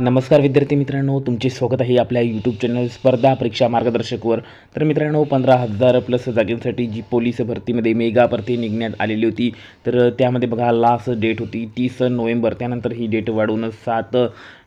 नमस्कार विद्यार्थी मित्रांनो तुमचे स्वागत आहे आपल्या यूट्यूब चॅनल स्पर्धा परीक्षा मार्गदर्शकवर. तर मित्रांनो पंधरा हजार प्लस जागांसाठी जी पोलीस भरतीमध्ये मेगा भरती निघण्यात आलेली होती तर त्यामध्ये बघा लास्ट डेट होती तीस नोव्हेंबर. त्यानंतर ही डेट वाढवून सात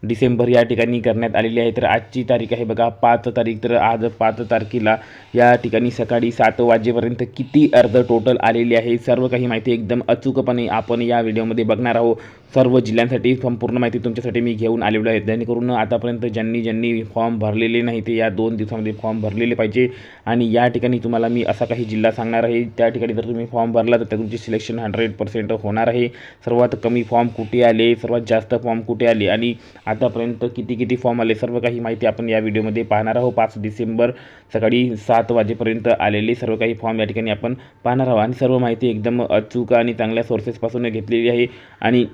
डिसेंबर या ठिकाणी करण्यात आलेली आहे. तर आजची तारीख आहे बघा पाच तारीख. तर आज पाच तारखेला या ठिकाणी सकाळी सात वाजेपर्यंत किती अर्ज टोटल आलेली आहे सर्व काही माहिती एकदम अचूकपणे आपण या व्हिडिओमध्ये बघणार आहोत. सर्व जिल्ह्यांसाठी संपूर्ण माहिती तुमच्यासाठी मी घेऊन आलेलो आहे. जेणेकरून आतापर्यंत ज्यांनी ज्यांनी फॉर्म भरलेले नाही ते या दोन दिवसामध्ये फॉर्म भरलेले पाहिजे. आणि या ठिकाणी तुम्हाला मी असा काही जिल्हा सांगणार आहे. त्या ठिकाणी जर तुम्ही फॉर्म भरला तर त्या तुमची सिलेक्शन हंड्रेड पर्सेंट होणार आहे. सर्वात कमी फॉर्म कुठे आले? सर्वात जास्त फॉर्म कुठे आले? आणि आतापर्यंत किती किती फॉर्म आले? सर्व काही माहिती आपण या व्हिडिओमध्ये पाहणार आहोत. पाच डिसेंबर सकाळी सात वाजेपर्यंत आलेले सर्व काही फॉर्म या ठिकाणी आपण पाहणार आहोत. आणि सर्व माहिती एकदम अचूक आणि चांगल्या सोर्सेसपासून घेतलेली आहे. आणि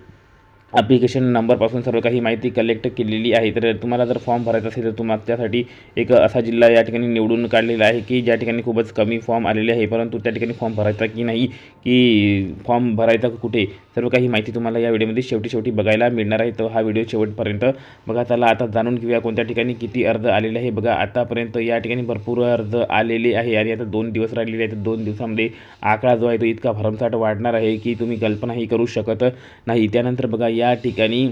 ॲप्लिकेशन नंबरपासून सर्व काही माहिती कलेक्ट केलेली आहे. तर तुम्हाला जर फॉर्म भरायचा असेल तर तुम्हाला त्यासाठी एक असा जिल्हा या ठिकाणी निवडून काढलेला आहे की ज्या ठिकाणी खूपच कमी फॉर्म आलेले आहे. परंतु त्या ठिकाणी फॉर्म भरायचा की नाही की फॉर्म भरायचा कुठे सर्व काही माहिती तुम्हाला या व्हिडिओमध्ये शेवटी शेवटी बघायला मिळणार आहे. तर हा व्हिडिओ शेवटपर्यंत बघा. त्याला आता जाणून घेऊया कोणत्या ठिकाणी किती अर्ज आलेले आहे. बघा आतापर्यंत या ठिकाणी भरपूर अर्ज आलेले आहे आणि आता दोन दिवस राहिलेले आहेत. दोन दिवसामध्ये आकडा जो आहे तो इतका भरमसाठ वाढणार आहे की तुम्ही कल्पनाही करू शकत नाही. त्यानंतर बघा या या ठिकाणी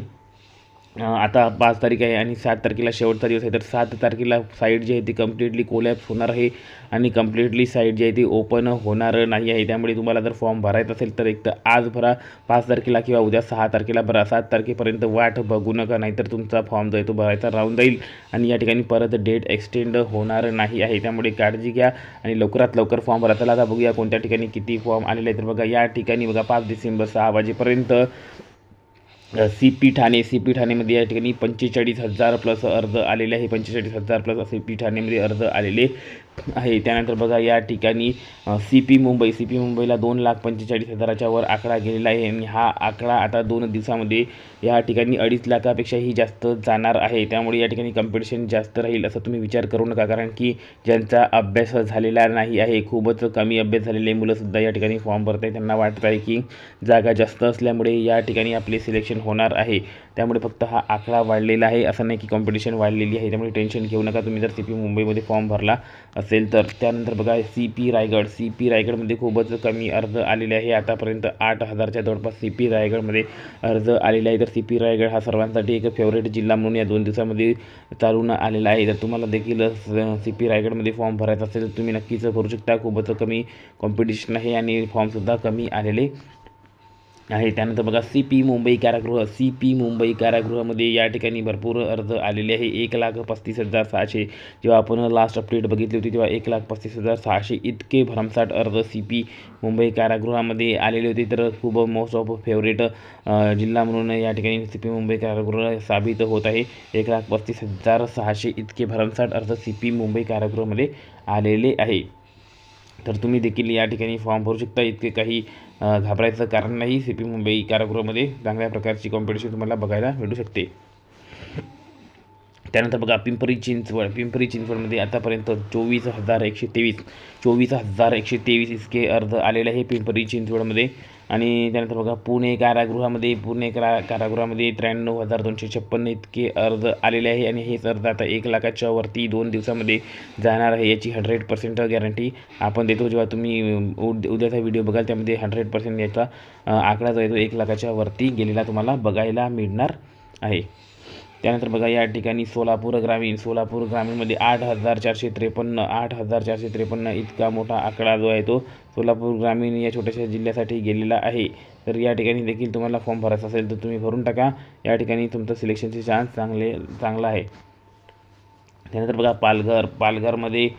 आता पाच तारीख आहे आणि सात तारखेला शेवटचा दिवस आहे. तर सात तारखेला साईट जी आहे ती कम्प्लिटली कोलॅप्स होणार आहे आणि कम्प्लिटली साईट जी आहे ती ओपन होणार नाही आहे. त्यामुळे तुम्हाला जर फॉर्म भरायचा असेल तर एक तर आज भरा पाच तारखेला किंवा उद्या सहा तारखेला भरा. सात तारखेपर्यंत वाट बघू नका नाहीतर तुमचा फॉर्म जो आहे तो भरायचा राहून जाईल आणि या ठिकाणी परत डेट एक्सटेंड होणार नाही आहे. त्यामुळे काळजी घ्या आणि लवकरात लवकर फॉर्म भरा. त्याला आता बघूया कोणत्या ठिकाणी किती फॉर्म आलेले आहेत. तर बघा या ठिकाणी बघा पाच डिसेंबर सहा वाजेपर्यंत C P Thane C P ठाणेमध्ये या ठिकाणी पंचेचाळीस हजार प्लस अर्ज आलेले आहे. पंचेचाळीस हजार प्लस सी पी ठाणेमध्ये अर्ज आलेले. आहे. त्यानंतर बघा या ठिकाणी C P Mumbai. C P मुंबईला दोन लाख पंचेचाळीस हजाराच्या वर आकडा गेलेला आहे आणि हा आकडा आता दोन दिवसामध्ये या ठिकाणी अडीच लाखापेक्षाही जास्त जाणार आहे. त्यामुळे या ठिकाणी कॉम्पिटिशन जास्त राहील असं तुम्ही विचार करू नका कारण की ज्यांचा अभ्यास झालेला नाही आहे खूपच कमी अभ्यास झालेले मुलंसुद्धा या ठिकाणी फॉर्म भरत आहे त्यांना वाटत आहे की जागा जास्त असल्यामुळे या ठिकाणी आपले सिलेक्शन होणार आहे. त्यामुळे फक्त हा आकडा वाढलेला आहे. असं नाही की कॉम्पिटिशन वाढलेली आहे. त्यामुळे टेन्शन घेऊ नका. तुम्ही जर सी पी मुंबईमध्ये फॉर्म भरला असेल तर त्यानंतर बघा C P Raigad. C P रायगडमध्ये खूपच कमी अर्ज आलेले आहे. आतापर्यंत आठ हजारच्या जवळपास सी पी रायगडमध्ये अर्ज आलेले आहे. तर सी पी रायगड हा सर्वांसाठी एक फेवरेट जिल्हा म्हणून या दोन दिवसामध्ये चालून आलेला आहे. तर तुम्हाला देखील सी पी रायगडमध्ये फॉर्म भरायचा असेल तर तुम्ही नक्कीच भरू शकता. खूपच कमी कॉम्पिटिशन आहे आणि फॉर्मसुद्धा कमी आलेले आहे. त्यानंतर बघा सी पी मुंबई कारागृह. सी पी मुंबई कारागृहामध्ये या ठिकाणी भरपूर अर्ज आलेले आहे. एक लाख पस्तीस हजार सहाशे. जेव्हा आपण लास्ट अपडेट बघितली होती तेव्हा एक लाख पस्तीस हजार सहाशे इतके भरमसाठ अर्ज सी पी मुंबई कारागृहामध्ये आलेले होते. तर खूप मोस्ट ऑफ फेवरेट जिल्हा म्हणून या ठिकाणी सी पी मुंबई कारागृह साबित होत आहे. एक लाख पस्तीस हजार सहाशे इतके भरमसाठ अर्ज सी पी मुंबई कारागृहामध्ये आलेले आहे. तर तुम्ही देखील या ठिकाणी फॉर्म भरू शकता. इतके काही घाबरायचं कारण नाही. सी पी मुंबई कारागृहामध्ये चांगल्या प्रकारची कॉम्पिटिशन तुम्हाला बघायला मिळू शकते. त्यानंतर बघा पिंपरी चिंचवड. पिंपरी चिंचवडमध्ये आतापर्यंत चोवीस हजार एकशे तेवीस चोवीस हजार एकशे तेवीस इतके अर्ज आलेले आहे पिंपरी चिंचवडमध्ये. आणि त्यानंतर बघा पुणे कारागृहामध्ये पुणे कारा कारागृहामध्ये त्र्याण्णव हजार दोनशे छप्पन्न इतके अर्ज आलेले आहे. आणि हेच अर्ज आता एक लाखाच्या वरती दोन दिवसामध्ये जाणार आहे. याची हंड्रेड पर्सेंट गॅरंटी आपण देतो. जेव्हा तुम्ही उद उद्याचा व्हिडिओ बघाल त्यामध्ये हंड्रेड पर्सेंट याचा आकडा जो आहे तो एक लाखाच्या वरती गेलेला तुम्हाला बघायला मिळणार आहे. त्यानंतर बघा या ठिकाणी सोलापूर ग्रामीण सोलापूर ग्रामीणमध्ये आठ हजार चारशे त्रेपन्न आठ हजार चारशे त्रेपन्न इतका मोठा आकडा जो आहे तो सोलापूर ग्रामीण या छोट्याशा जिल्ह्यासाठी गेलेला आहे. तर या ठिकाणी देखील तुम्हाला फॉर्म भरायचा असेल तर तुम्ही भरून टाका. या ठिकाणी तुमचं सिलेक्शनचे चान्स चांगले चांगला आहे. त्यानंतर बघा पालघर. पालघरमध्ये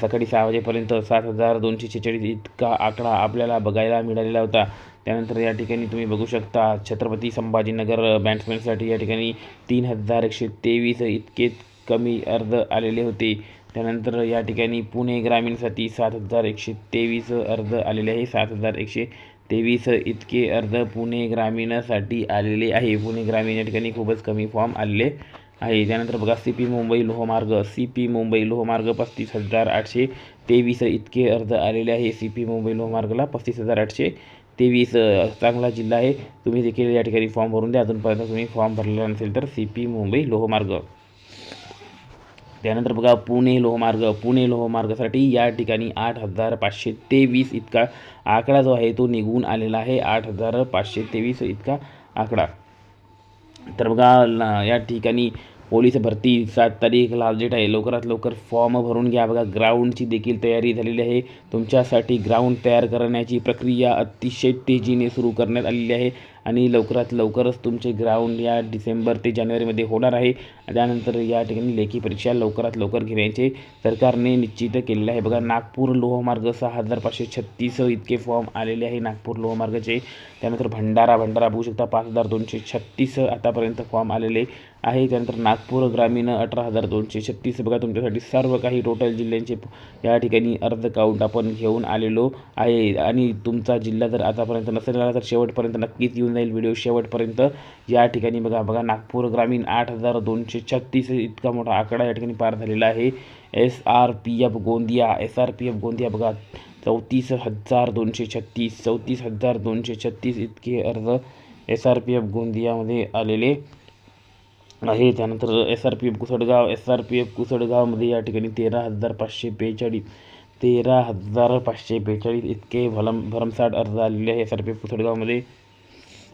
सकाळी सहा वाजेपर्यंत सात हजार दोनशे शेहेचाळीस इतका आकडा आपल्याला बघायला मिळालेला होता. त्यानंतर या ठिकाणी तुम्ही बघू शकता छत्रपती संभाजीनगर बॅट्समॅनसाठी या ठिकाणी तीन हजार एकशे तेवीस इतके कमी अर्ज आलेले होते. त्यानंतर या ठिकाणी पुणे ग्रामीणसाठी सात हजार एकशे तेवीस अर्ज आलेले आहे. सात हजार एकशे तेवीस इतके अर्ज पुणे ग्रामीणसाठी आलेले आहे. पुणे ग्रामीण या ठिकाणी खूपच कमी फॉर्म आलेले आहे. त्यानंतर बघा सी पी मुंबई लोहमार्ग सी पी मुंबई लोहमार्ग पस्तीस हजार आठशे तेवीस इतके अर्ज आलेले आहे. सी पी मुंबई लोहमार्गला पस्तीस हजार आठशे तेवीस चांगला जिल्हा आहे. तुम्ही देखील या ठिकाणी फॉर्म भरून द्या. अजूनपर्यंत तुम्ही फॉर्म भरलेला नसेल तर सी पी मुंबई लोहमार्ग त्यानंतर बघा पुणे लोहमार्ग पुणे लोहमार्गासाठी या ठिकाणी आठ हजार पाचशे तेवीस इतका आकडा जो आहे तो निघून आलेला आहे. आठ हजार पाचशे तेवीस इतका आकडा. तर बघा या ठिकाणी पोलीस भरती सात तारीख लास्ट आहे. लवकरात लवकर फॉर्म भरून घ्या. बघा ग्राउंडची देखील तयारी झालेली आहे. तुमच्यासाठी ग्राउंड तयार करण्याची प्रक्रिया अतिशय तेजीने सुरू करण्यात आलेली आहे आणि लवकरात लवकरच तुमचे ग्राउंड या डिसेंबर ते जानेवारीमध्ये होणार आहे. त्यानंतर या ठिकाणी लेखी परीक्षा लवकरात लवकर घेण्याचे सरकारने निश्चित केलेले आहे. बघा नागपूर लोहमार्ग सहा हजार पाचशे छत्तीस इतके फॉर्म आलेले आहे नागपूर लोहमार्गाचे. त्यानंतर भंडारा भंडारा बघू शकता पाच हजार दोनशे छत्तीस आतापर्यंत फॉर्म आलेले आहे. त्यानंतर नाग नागपूर ग्रामीण अठरा हजार दोनशे छत्तीस. बघा तुमच्यासाठी सर्व काही टोटल जिल्ह्यांचे या ठिकाणी अर्ज काउंट आपण घेऊन आलेलो आहे. आणि तुमचा जिल्हा जर आतापर्यंत नसेल आला तर शेवटपर्यंत नक्कीच येऊन जाईल व्हिडिओ. शेवटपर्यंत या ठिकाणी बघा बघा नागपूर ग्रामीण आठ हजार दोनशे छत्तीस इतका मोठा आकडा या ठिकाणी पार झालेला आहे. S R P F Gondia S R P F Gondia बघा चौतीस हजार दोनशे छत्तीस चौतीस हजार दोनशे छत्तीस इतके अर्ज एस आर पी एफ गोंदियामध्ये आलेले. आहे. त्यानंतर S R P F Kusadgaon S R P F कुसडगावमध्ये या ठिकाणी तेरा हजार पाचशे बेचाळीस तेरा हजार पाचशे बेचाळीस इतके भलम भरमसाठ अर्ज आलेले आहे एस आर पी एफ कुसडगावमध्ये.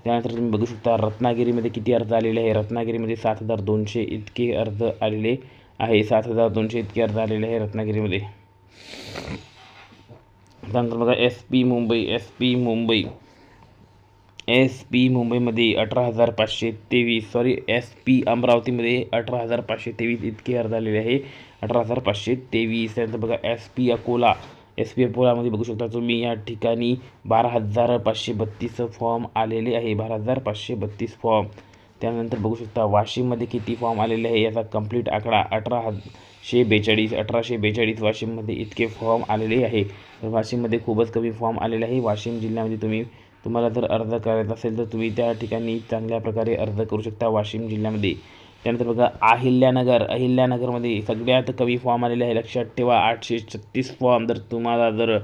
त्यानंतर तुम्ही बघू शकता रत्नागिरीमध्ये किती अर्ज आलेले आहे. रत्नागिरीमध्ये सात हजार दोनशे इतके अर्ज आलेले आहे. सात हजार दोनशे इतके अर्ज आलेले आहे रत्नागिरीमध्ये. त्यानंतर बघा S P Mumbai S P Mumbai. S P मुंबईमध्ये अठरा हजार पाचशे तेवीस सॉरी एस पी अमरावतीमध्ये अठरा हजार पाचशे तेवीस इतके अर्ज आलेले आहे. अठरा हजार पाचशे तेवीस त्यानंतर बघा S P Akola S P अकोलामध्ये बघू शकता तुम्ही या ठिकाणी बारा हजार पाचशे बत्तीस फॉर्म आलेले आहे. बारा हजार पाचशे बत्तीस फॉर्म त्यानंतर बघू शकता वाशिममध्ये किती फॉर्म आलेले आहे याचा कंप्लीट आकडा अठरा शे बेचाळीस अठराशे बेचाळीस वाशिममध्ये इतके फॉर्म आलेले आहे. तर वाशिममध्ये खूपच कमी फॉर्म आलेले आहे. वाशिम जिल्ह्यामध्ये तुम्ही तुम्हाला जर अर्ज करायचा असेल तर तुम्ही त्या ठिकाणी चांगल्या प्रकारे अर्ज करू शकता वाशिम जिल्ह्यामध्ये. त्यानंतर बघा अहिल्यानगर. अहिल्यानगरमध्ये सगळ्यात कमी फॉर्म आलेले आहे. लक्षात ठेवा आठशे छत्तीस फॉर्म जर तुम्हाला जर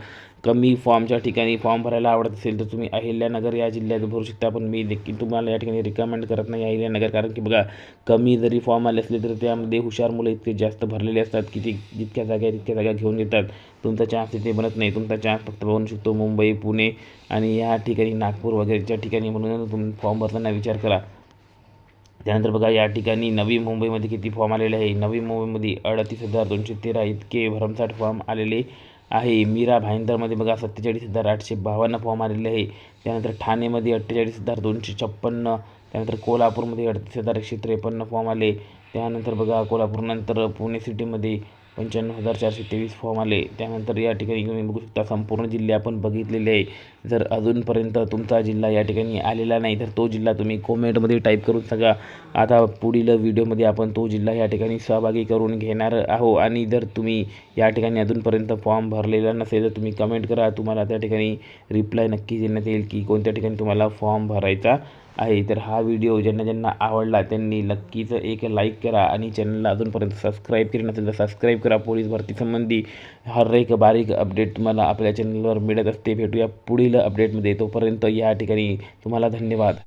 कमी फॉर्मच्या ठिकाणी फॉर्म भरायला आवडत असेल तर तुम्ही अहिल्यानगर या जिल्ह्यात भरू शकता. पण मी देखील तुम्हाला या ठिकाणी रिकमेंड करत नाही अहिल्यानगर. कारण की बघा कमी जरी फॉर्म आले असले तर त्यामध्ये हुशार मुलं इतके जास्त भरलेले असतात की ते जितक्या जागा तितक्या जागा घेऊन येतात. तुमचा चान्स तिथे बनत नाही. तुमचा चान्स फक्त बनू शकतो मुंबई पुणे आणि या ठिकाणी नागपूर वगैरेच्या ठिकाणी. म्हणून तुम्ही फॉर्म भरताना विचार करा. त्यानंतर बघा या ठिकाणी नवी मुंबईमध्ये किती फॉर्म आलेले आहे. नवी मुंबईमध्ये अडतीस हजार दोनशे तेरा इतके भरमसाठ फॉर्म आलेले आहे. मीरा भाईंदरमध्ये बघा सत्तेचाळीस हजार आठशे बावन्न फॉर्म आलेले आहे. त्यानंतर ठाणेमध्ये अठ्ठेचाळीस हजार दोनशे छप्पन्न त्यानंतर कोल्हापूरमध्ये अडतीस हजार एकशे त्रेपन्न फॉर्म आले. त्यानंतर बघा कोल्हापूरनंतर पुणे सिटीमध्ये पंच्याण्णव हजार चारशे तेवीस फॉर्म आले. त्यानंतर या ठिकाणी तुम्ही बघू शकता संपूर्ण जिल्हे आपण बघितलेले आहे. जर अजूनपर्यंत तुमचा जिल्हा या ठिकाणी आलेला नाही तर तो जिल्हा तुम्ही कॉमेंटमध्ये टाईप करून सांगा. आता पुढील व्हिडिओमध्ये आपण तो जिल्हा या ठिकाणी सहभागी करून घेणार आहो आणि जर तुम्ही या ठिकाणी अजूनपर्यंत फॉर्म भरलेला नसेल तर तुम्ही कमेंट करा. तुम्हाला त्या ठिकाणी रिप्लाय नक्की देण्यात येईल की कोणत्या ठिकाणी तुम्हाला फॉर्म भरायचा आहे. तर हा व्हिडिओ ज्यांना ज्यांना आवडला त्यांनी नक्कीच एक लाईक करा आणि चॅनलला अजूनपर्यंत सबस्क्राईब केलं नसेल तर सबस्क्राईब करा. पोलीस भरतीसंबंधी हर एक बारीक अपडेट तुम्हाला आपल्या चॅनलवर मिळत असते. भेटूया पुढील पुढील अपडेटमध्ये तोपर्यंत या ठिकाणी तुम्हाला धन्यवाद.